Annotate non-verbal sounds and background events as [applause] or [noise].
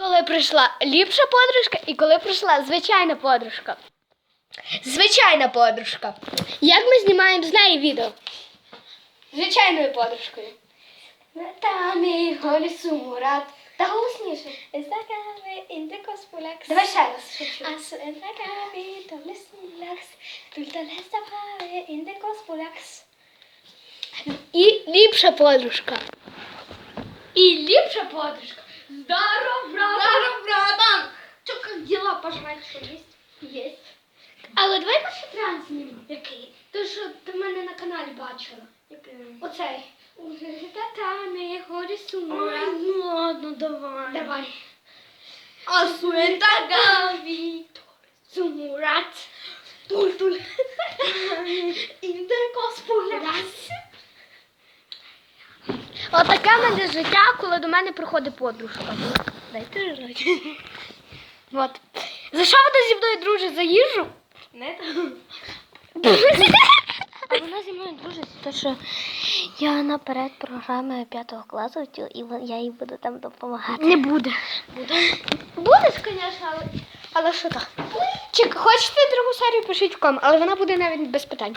Коли прийшла ліпша подружка і коли прийшла звичайна подружка. Звичайна подружка. Як ми знімаємо з неї відео? Звичайною подружкою. Там і голісу Мурат. Та голосніше. Естакави індикоспулекс. Давай ще раз. Ас естакави толесмулекс. Тульталестапави індикоспулекс. І ліпша подружка. І ліпша подружка. Здорово, Здорово, братан! Чё, как дела? Пожрать что есть? Есть. Але давай перший транс знімемо. Який? Ти що ти мене на каналі бачила. Оцей. Татами, горі сумура. ну ладно, давай. Давай. А Асуентагави. Сумурат. Туль-туль. Отаке в мене життя, коли до мене приходить подружка. Дайте жрати. От. За що вона зі мною дружить? За їжу? Не [laughs] А вона зі мною дружить, тому що я наперед програми 5 класу і я їй буду там допомагати. Не буде. Буде. Будеш, звісно, але. Але що так? Чек, хочете другу серію, пишіть в ком, але вона буде навіть без питань.